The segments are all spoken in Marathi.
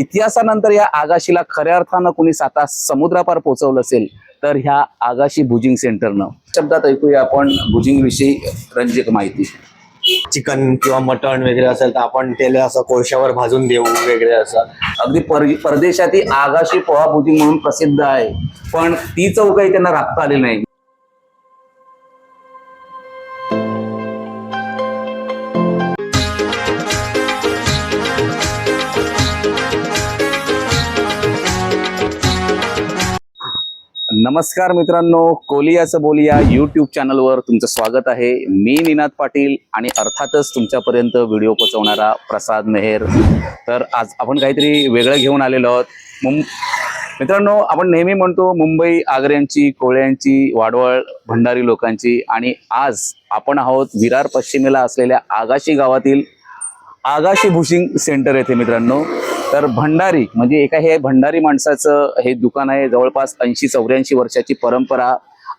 इतिहासानंतर या आगाशीला खऱ्या अर्थानं कोणी साता समुद्रापार पोहोचवलं असेल तर ह्या आगाशी भुजिंग सेंटरनं. शब्दात ऐकूया आपण भुजिंग विषयी रंजक माहिती. चिकन किंवा मटण वगैरे असेल तर आपण त्याला असं कोळशावर भाजून देऊ वगैरे असं. अगदी पर परदेशात ही आगाशी पोहा भुजिंग म्हणून प्रसिद्ध आहे पण ती चव काही त्यांना राखता आली नाही. नमस्कार मित्रांनो कोलियाचं बोलिया युट्यूब चॅनलवर तुमचं स्वागत आहे. मी निनाद पाटील आणि अर्थातच तुमच्यापर्यंत व्हिडिओ पोचवणारा प्रसाद मेहेर. तर आज आपण काहीतरी वेगळं घेऊन आलेलो आहोत. मुं मित्रांनो आपण नेहमी म्हणतो मुंबई आग्र्यांची कोळ्यांची वाडवळ भंडारी लोकांची आणि आज आपण आहोत विरार पश्चिमेला असलेल्या आगाशी गावातील आगाशी भुशिंग सेंटर येथे मित्रांनो. तर भंडारी म्हणजे एका हे भंडारी माणसाचं हे दुकान आहे जवळपास ऐंशी चौऱ्याऐंशी वर्षाची परंपरा.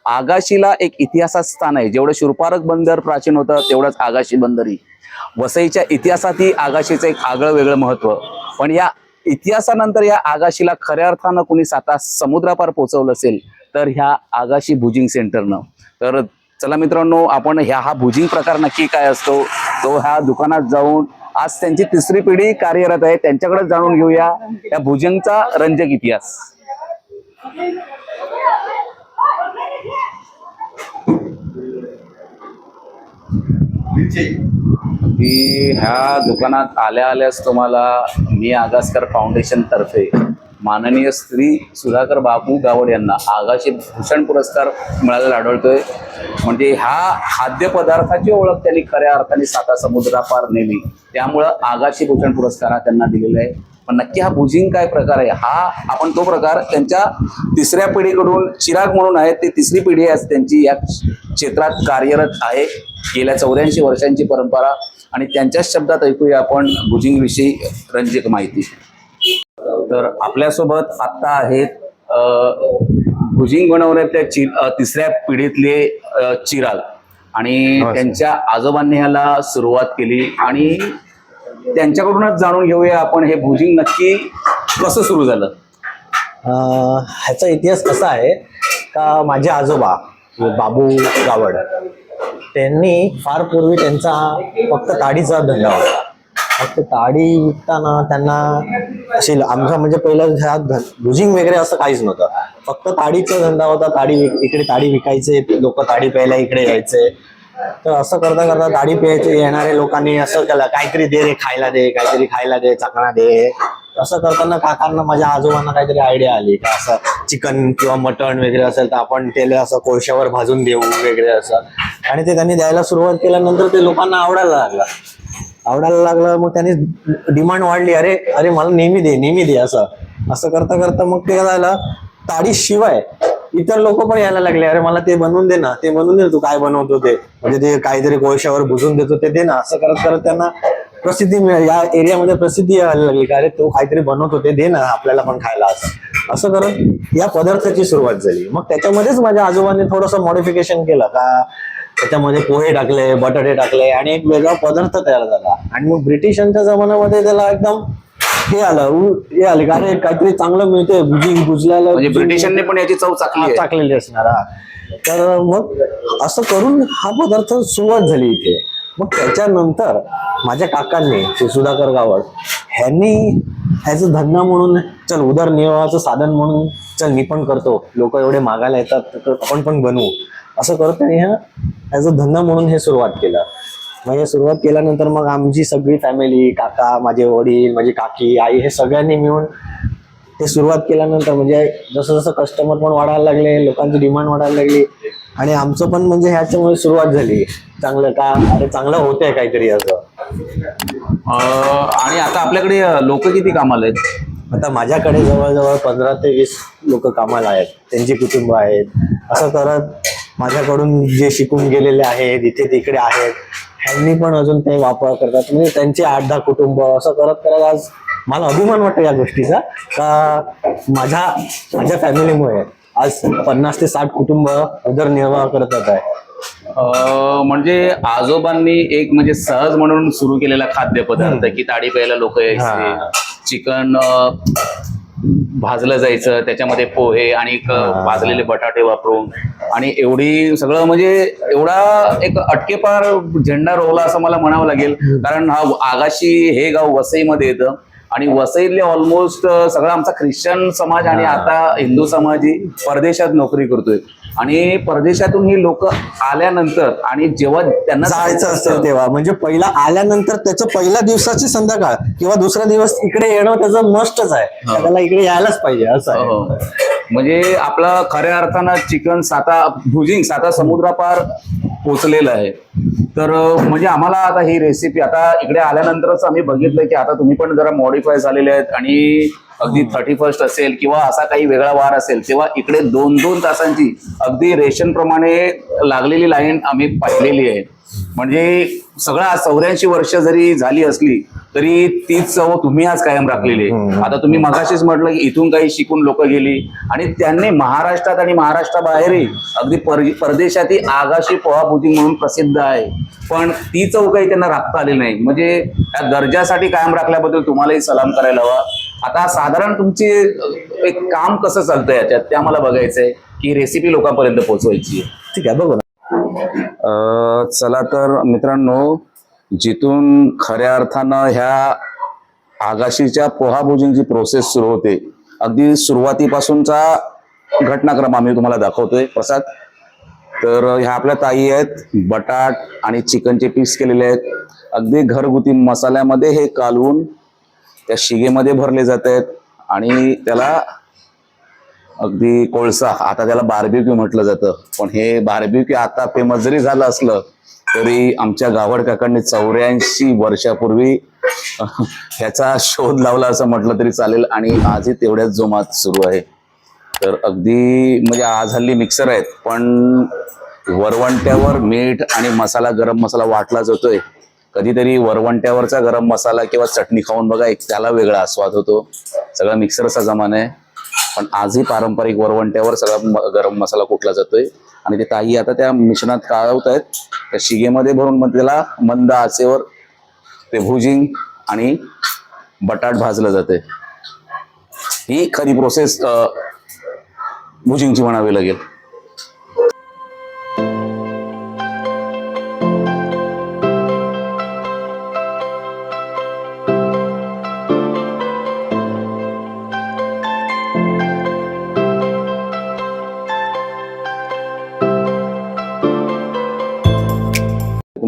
आगाशीला एक इतिहासात स्थान आहे. जेवढं शुरपारक बंदर प्राचीन होतं तेवढंच आगाशी बंदरी. वसईच्या इतिहासातही आगाशीचं एक आगळं वेगळं महत्त्व पण या इतिहासानंतर या आगाशीला खऱ्या अर्थानं कुणी साता समुद्रापार पोहोचवलं असेल तर ह्या आगाशी भुजिंग सेंटरनं. तर चला मित्रांनो आपण ह्या हा भुजिंग प्रकार नक्की काय असतो? तो ह्या दुकानात जाऊन आज त्यांची तिसरी पिढी कार्यरत आहे. त्यांच्याकडे जाणून घेऊया या भुजंगचा रंजक इतिहास. ह्या दुकानात आल्या आल्यास तुम्हाला मी आगासकर फाउंडेशन तर्फे माननीय श्री सुधाकर बापू गावड यांना आगाशी भूषण पुरस्कार मिळालेला आढळतोय. म्हणजे ह्या खाद्यपदार्थाची ओळख त्यांनी खऱ्या अर्थाने साता समुद्रापार नेली. त्यामुळं आगाशी भूषण पुरस्कार हा त्यांना दिलेला आहे. पण नक्की हा भुजिंग काय प्रकार आहे? हा आपण तो प्रकार त्यांच्या तिसऱ्या पिढीकडून चिराग म्हणून आहे ती तिसरी पिढी आहे. त्यांची या क्षेत्रात कार्यरत आहे. गेल्या चौऱ्याऐंशी वर्षांची परंपरा. आणि त्यांच्याच शब्दात ऐकूया आपण भुजिंगविषयी रंजक माहिती. तर आपल्यासोबत आत्ता आहेत भुजिंग अ, तिसऱ्या पिढीतले अ, चिराग. आणि त्यांच्या आजोबांनी ह्याला सुरुवात केली. आणि त्यांच्याकडूनच जाणून घेऊया आपण हे भुजिंग नक्की कसं सुरू झालं? अं, ह्याचा इतिहास कसा आहे? का माझे आजोबा बाबू गावड त्यांनी फार पूर्वी त्यांचा फक्त ताडीचा धंदा होता. फक्त ताडी विकताना त्यांना अशी आमचा म्हणजे पहिलं ह्यात भुजिंग वगैरे असं काहीच नव्हतं. फक्त ताडीचा धंदा होता ताडी इकडे ताडी विकायचे लोक ताडी प्यायला इकडे यायचे. तर असं करता करता ताडी प्यायचे येणारे लोकांनी असं केलं काहीतरी दे रे खायला दे काहीतरी खायला दे चकणा दे. असं करताना काकांना माझ्या आजोबांना काहीतरी आयडिया आली का असं चिकन किंवा मटण वगैरे असेल तर आपण त्याला असं कोळशावर भाजून देऊ वगैरे असं. आणि ते त्यांनी द्यायला सुरुवात केल्यानंतर ते लोकांना आवडायला लागलं. आवडायला लागलं मग त्यांनी डिमांड वाढली. अरे अरे मला नेहमी दे नेहमी दे असं. असं करता करता मग ते काय झालं ताडी शिवाय इतर लोक पण यायला लागले. अरे मला ते बनवून दे ना ते बनवून दे तू काय बनवतो ते. म्हणजे ते काहीतरी कोळशावर भुजून देतो ते दे ना. असं करत करत त्यांना प्रसिद्धी मिळ या एरियामध्ये प्रसिद्धी यायला लागली का अरे तो काहीतरी बनवतो ते दे ना आपल्याला पण खायला. असं असं करत या पदार्थाची सुरुवात झाली. मग त्याच्यामध्येच माझ्या आजोबांनी थोडंसं मॉडिफिकेशन केलं का त्याच्यामध्ये पोहे टाकले बटाटे टाकले आणि एक वेगळा पदार्थ तयार झाला. आणि मग ब्रिटिशांच्या जमान्यामध्ये त्याला एकदम हे आलं हे आले का अरे काहीतरी चांगलं मिळतंय भुजिंग भुजल्याला म्हणजे ब्रिटिशांनी पण याची चव चाकली टाकलेली असणार. तर मग असं करून हा पदार्थ सुरुवात झाली इथे. मग त्याच्यानंतर माझ्या काकांनी ते सुधाकर गावड ह्यांनी ह्याचं धंदा म्हणून चल उदरनिर्वाहाचं साधन म्हणून चल मी पण करतो. लोक एवढे मागायला येतात तर आपण पण बनवू. असं करत त्यांनी ह्या ह्याचा धंदा म्हणून हे सुरुवात केलं. हे सुरुवात केल्यानंतर मग आमची सगळी फॅमिली काका माझे वडील माझी काकी आई हे सगळ्यांनी मिळून ते सुरुवात केल्यानंतर म्हणजे जसं जसं कस्टमर पण वाढायला लागले लोकांची डिमांड वाढायला लागली आणि आमचं पण म्हणजे ह्याच्यामुळे सुरुवात झाली. चांगलं का? अरे चांगलं होतंय काहीतरी असं. अं, आणि आता आपल्याकडे लोक किती कामाला आहेत? आता माझ्याकडे जवळजवळ पंधरा ते वीस लोक कामाला आहेत. त्यांची कुटुंब आहेत. असं करत माझ्याकडून जे शिकून गेलेले आहेत इथे तिकडे आहेत ह्यांनी पण अजून ते वापर करतात. म्हणजे त्यांचे आठ दहा कुटुंब असं करत करत आज मला अभिमान वाटतो या गोष्टीचा. का माझ्या माझ्या फॅमिलीमुळे आज पन्नास ते साठ कुटुंब उदरनिर्वाह करतात आहे म्हणजे आजोबांनी एक म्हणजे सहज म्हणून सुरू केलेला खाद्यपदार्थ की ताडी प्यायला लोक यायचे. चिकन भाजलं जायचं त्याच्यामध्ये पोहे आणि. भाजलेले बटाटे वापरून. आणि एवढी सगळं म्हणजे एवढा एक अटकेपार झेंडा रोवला असं मला म्हणावं लागेल. कारण हा आगाशी हे गाव वसईमध्ये येतं. आणि वसईतले ऑलमोस्ट सगळा आमचा ख्रिश्चन समाज आणि हा. आता हिंदू समाज ही परदेशात नोकरी करतोय. आणि परदेशातून ही लोक आल्यानंतर आणि जेव्हा त्यांना जायचं असतं तेव्हा. म्हणजे पहिला आल्यानंतर त्याचं पहिल्या दिवसाची संध्याकाळ किंवा दुसरा दिवस इकडे येणं त्याचं मस्टच आहे. हो. त्याला इकडे यायलाच पाहिजे असं हो. म्हणजे आपलं खऱ्या अर्थानं चिकन साता भुजिंग साता समुद्रापार पोचलेलं आहे. तर म्हणजे आम्हाला आता ही रेसिपी आता इकडे आल्यानंतरच आम्ही बघितलं की आता तुम्ही पण जरा मॉडीफाय झालेले आहेत आणि अगदी थर्टी फर्स्ट असेल किंवा असा काही वेगळा वार असेल तेव्हा इकडे दोन दोन तासांची अगदी रेशन प्रमाणे लागलेली लाईन आम्ही पाहिलेली आहे. म्हणजे सगळा चौऱ्याऐंशी वर्ष जरी झाली असली तरी तीच चव तुम्ही आज कायम राखलेली आहे. आता तुम्ही मगाशीच म्हटलं की इथून काही शिकून लोक गेली. आणि त्यांनी महाराष्ट्रात आणि महाराष्ट्राबाहेरही अगदी पर- परदेशातही आगाशी पोहा भुजिंग म्हणून प्रसिद्ध आहे. पण ती चव काही त्यांना राखता आली नाही. म्हणजे त्या दर्जासाठी कायम राखल्याबद्दल तुम्हालाही सलाम करायला हवा. आता साधारण तुमची एक काम कसं चालतं याच्यात? ते आम्हाला बघायचंय की रेसिपी लोकांपर्यंत पोहोचवायची ठीक आहे बघू चला तर मित्रांनो जिथून खऱ्या अर्थानं ह्या आगाशीच्या पोहाभोजींची प्रोसेस सुरू होते अगदी सुरुवातीपासूनचा घटनाक्रम आम्ही तुम्हाला दाखवतोय प्रसाद. तर ह्या आपल्या ताई आहेत बटाट आणि चिकनचे पीस केलेले आहेत. अगदी घरगुती मसाल्यामध्ये हे कालवून त्या शिगेमध्ये भरले जात आहेत आणि त्याला अगदी कोळसा. आता त्याला बार्बिक्यू म्हटलं जातं. पण हे बार्बिक्यू आता फेमस जरी झालं असलं तरी आमच्या गावड काकांनी चौऱ्याऐंशी वर्षापूर्वी ह्याचा शोध लावला असं म्हटलं तरी चालेल. आणि आजही तेवढ्याच जोमात सुरू आहे. तर अगदी म्हणजे आज हल्ली मिक्सर आहेत पण वरवंट्यावर मीठ आणि मसाला गरम मसाला वाटला जातोय. कधीतरी वरवंट्यावरचा गरम मसाला किंवा चटणी खाऊन बघा एक त्याला वेगळा आस्वाद होतो. सगळा मिक्सरचा जमाना आहे. पण आजही पारंपरिक वरवंट्यावर सगळा गरम मसाला कुटला जातोय? आणि ते ताई आता त्या मिश्रणात काळवत आहेत त्या शिगेमध्ये भरून मग त्याला मंद आचेवर ते भुजिंग आणि बटाट भाजलं जाते ही खरी प्रोसेस भुजिंगची म्हणावी लागेल.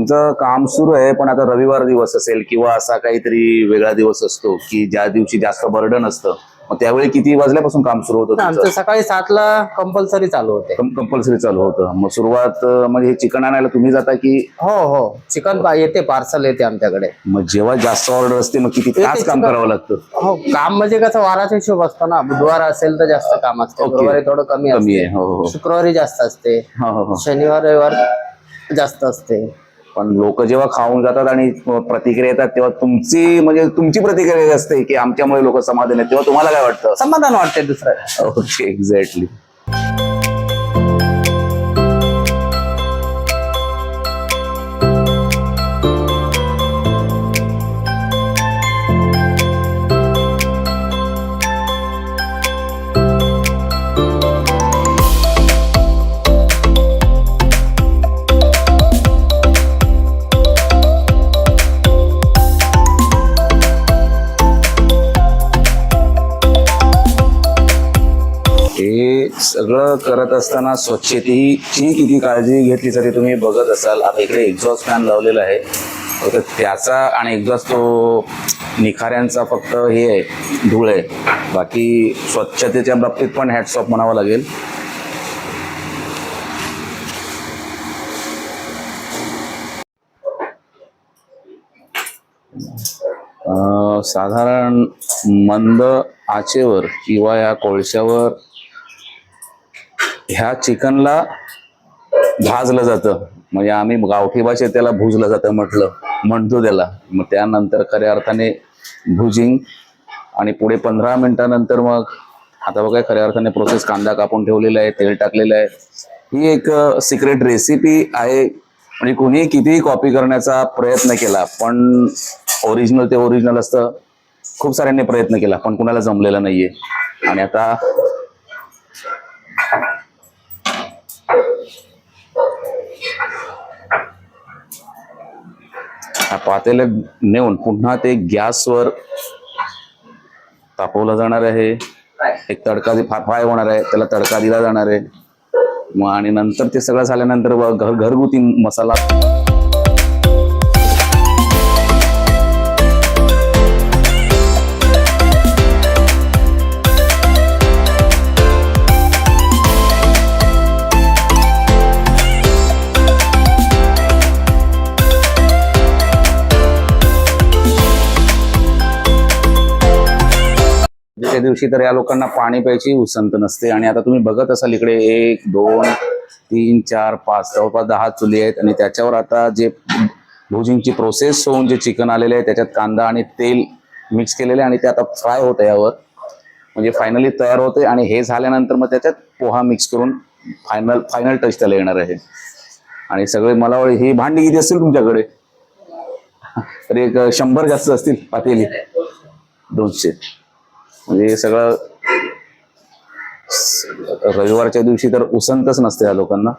तुमचं काम सुरू आहे पण आता रविवार दिवस असेल किंवा असा काहीतरी वेगळा दिवस असतो की ज्या दिवशी जास्त बर्डन असतं मग त्यावेळी किती वाजल्यापासून काम सुरू होतं आमचं तुमचं? सकाळी सातला कंपल्सरी चालू होते. कंपल्सरी चालू होतं. मग सुरुवात अं, म्हणजे हे चिकन आणायला तुम्ही जाता की? हो हो. चिकन येते पार्सल येते आमच्याकडे. मग जेव्हा जास्त ऑर्डर असते मग किती तास काम करावं लागतं? हो काम म्हणजे कसं वाराचा हिशोब असतो ना. बुधवार असेल तर जास्त काम असते. गुरुवारी थोडं कमी कमी असते. आहे. हो हो. शुक्रवारी जास्त असते. हो हो हो. शनिवार रविवार जास्त असते. पण लोक जेव्हा खाऊन जातात आणि प्रतिक्रिया येतात तेव्हा तुमची म्हणजे तुमची प्रतिक्रिया असते की आमच्यामुळे लोक समाधान आहेत तेव्हा तुम्हाला काय वाटतं? समाधान वाटते दुसरं. ओके एक्झॅक्टली सगळं करत असताना स्वच्छतेची किती काळजी घेतली तरी तुम्ही बघत असाल. आता इकडे एक्झॉस्ट फॅन लावलेला आहे. तर त्याचा आणि एक्झॉस्ट तो निखाऱ्यांचा फक्त हे आहे धूळ आहे. बाकी स्वच्छतेच्या बाबतीत पण हॅटसॉप ऑफ म्हणावं लागेल. साधारण मंद आचेवर किंवा या कोळशावर ह्या चिकनला भाजलं जातं. म्हणजे आम्ही गावठी भाषेत त्याला भुजलं जातं म्हटलं. म्हणतो त्याला. मग त्यानंतर खऱ्या अर्थाने भुजिंग आणि पुढे पंधरा मिनिटानंतर मग आता बघा खऱ्या अर्थाने प्रोसेस कांदा कापून ठेवलेला आहे तेल टाकलेलं आहे. ही एक सिक्रेट रेसिपी आहे. म्हणजे कोणी कितीही कॉपी करण्याचा प्रयत्न केला पण ओरिजिनल ते ओरिजिनल असतं. खूप साऱ्यांनी प्रयत्न केला पण कुणाला जमलेला नाहीये. आणि आता पातेले नेऊन पुन्हा ते गॅसवर तापवलं जाणार आहे. एक तडका फाय होणार आहे त्याला तडका दिला जाणार आहे. मग आणि नंतर ते सगळं झाल्यानंतर घर घरगुती मसाला त्या दिवशी तर या लोकांना पाणी प्यायची उसंत नसते. आणि आता तुम्ही बघत असाल इकडे एक दोन तीन चार पाच जवळपास दहा चुली आहेत. आणि त्याच्यावर आता जे भुजिंगची प्रोसेस होऊन जे चिकन आलेले आहे त्याच्यात कांदा आणि तेल मिक्स केलेले आणि ते आता फ्राय होतं यावर. म्हणजे फायनली तयार होते आणि हे झाल्यानंतर मग त्याच्यात पोहा मिक्स करून फायनल फायनल टच त्याला येणार आहे. आणि सगळे मला वाटतं ही भांडी किती असतील तुमच्याकडे? तरी एक शंभर जास्त असतील पातेली. दोनशे. म्हणजे सगळं रविवारच्या दिवशी तर उसंतच नसते या लोकांना.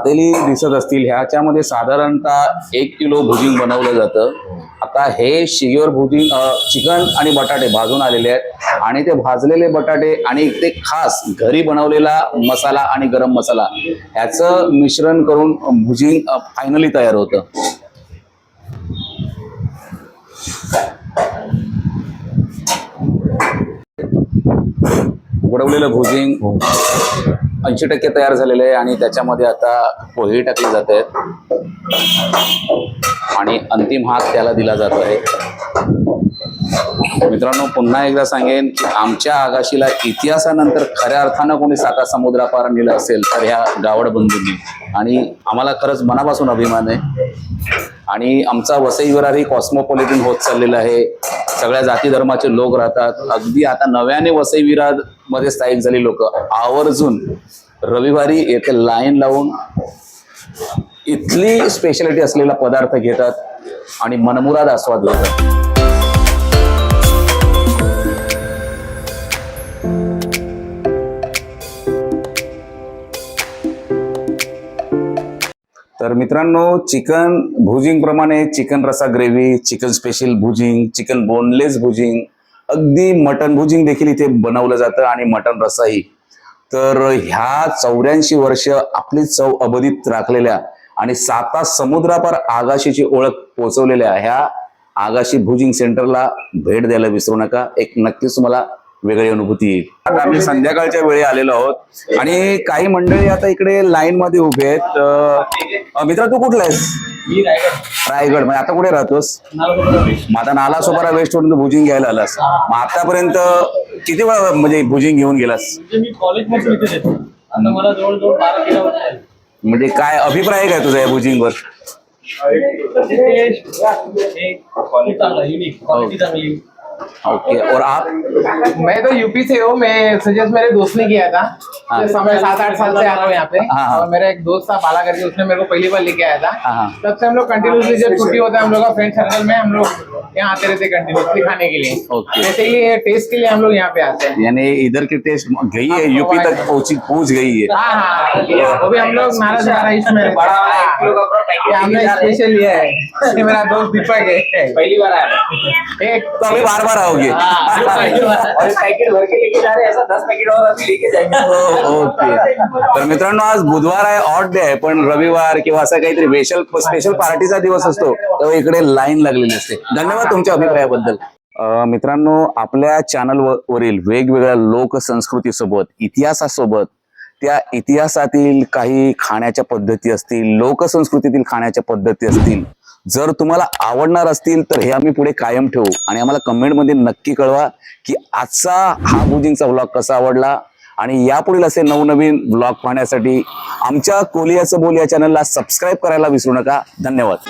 पातेली दिसत असतील. ह्याच्यामध्ये साधारणतः एक किलो भुजिंग बनवलं जातं. आता हे शिगेवर भुजिंग चिकन आणि बटाटे भाजून आलेले आहेत. आणि ते भाजलेले बटाटे आणि ते खास घरी बनवलेला मसाला आणि गरम मसाला ह्याचं मिश्रण करून भुजिंग फायनली तयार होतं. उघडवलेलं भुजिंग. ऐंशी टक्के तयार झालेलं आहे आणि त्याच्यामध्ये आता पोहे टाकले जात आहेत. आणि अंतिम हात त्याला दिला जातो आहे. मित्रांनो पुन्हा एकदा सांगेन की आमच्या आगाशीला इतिहासानंतर खऱ्या अर्थानं कोणी साता समुद्रापार नेलं असेल तर ह्या गावड बंधूंनी. आणि आम्हाला खरंच मनापासून अभिमान आहे. आणि आमचा वसई विरार कॉस्मोपॉलिटन होत चाललेला आहे. सगळ्या जाती धर्माचे लोक राहतात. अगदी आता नव्याने वसई विरादमध्ये स्थायिक झाली लोक. आवर्जून रविवारी येथे लाईन लावून इथली स्पेशालिटी असलेला पदार्थ घेतात आणि मनमुराद आस्वाद घेतात. तर मित्रांनो चिकन भुजिंग प्रमाणे चिकन रसा gravy chicken special bhujing chicken boneless bhujing अगदी मटन भुजिंग देखील इथे बनवलं जातं आणि मटन रसाही. तर ह्या चौऱ्याऐंशी वर्ष आपली चव अबधित राखलेल्या आणि साता समुद्रापार आगाशीची ओळख पोहोचवलेल्या ह्या आगाशी भुजिंग सेंटरला भेट द्यायला विसरू नका. एक नक्कीच तुम्हाला वेगळी अनुभूती येईल. आता आम्ही संध्याकाळच्या वेळी आलेलो आहोत. आणि काही मंडळी आता इकडे लाईन मध्ये उभे आहेत. मित्रा तू कुठला आहेस? रायगड. म्हणजे आता कुठे राहतोस? मग आता नाला सोपारा वेस्ट वरून तू भुजिंग घ्यायला आलास. मग आतापर्यंत किती वेळा म्हणजे भुजिंग घेऊन गेलास? म्हणजे. म्हणजे काय अभिप्राय काय तुझा या क्वालिटी चांगली ओके और आप? मैं तो यूपी से हूँ मैं सजेस्ट मेरे दोस्त ने किया था। मैं सात आठ साल से आ रहा हूँ यहाँ पे। हाँ, हाँ। और मेरा एक दोस्त था बाला करके उसने मेरे को पहली बार लेके आया था। हाँ, हाँ। तब से हम लोग कंटिन्यूसली जब छुट्टी होता है हम लोग का फ्रेंड सर्कल में हम लोग यहाँ आते रहते कंटिन्यूसली खाने के लिए। ओके। वैसे ही टेस्ट के लिए हम लोग यहाँ पे आते हैं। यानी इधर की टेस्ट गई है यूपी तक पहुँची पहुँच गई है। हाँ हाँ वो भी हम लोग नाराज़ नाराज़ में रहते हैं। हाँ। हमने स्पेशल लिया है। मेरा दोस्त दीपक है पहली बार आया। एक तो अभी बार बार आओगे? और पैकेट भर के लेके जा रहे हैं ऐसा दस पैकेट और अभी लेके जाएँगे। ओके. तर मित्रांनो आज बुधवार आहे ऑट डे आहे पण रविवार किंवा असा काहीतरी स्पेशल स्पेशल पार्टीचा दिवस असतो तेव्हा इकडे लाईन लागलेली असते. धन्यवाद तुमच्या अभिप्रायाबद्दल. मित्रांनो आपल्या चॅनल वरील वेगवेगळ्या लोकसंस्कृतीसोबत इतिहासासोबत त्या इतिहासातील काही खाण्याच्या पद्धती असतील लोकसंस्कृतीतील खाण्याच्या पद्धती असतील जर तुम्हाला आवडणार असतील तर हे आम्ही पुढे कायम ठेवू. आणि आम्हाला कमेंटमध्ये नक्की कळवा की आजचा हा बुजिंगचा व्लॉग कसा आवडला आणि यापुढील असे नवनवीन ब्लॉग पाहण्यासाठी आमच्या कोलियाचं बोल या चॅनलला सबस्क्राईब करायला विसरू नका. धन्यवाद.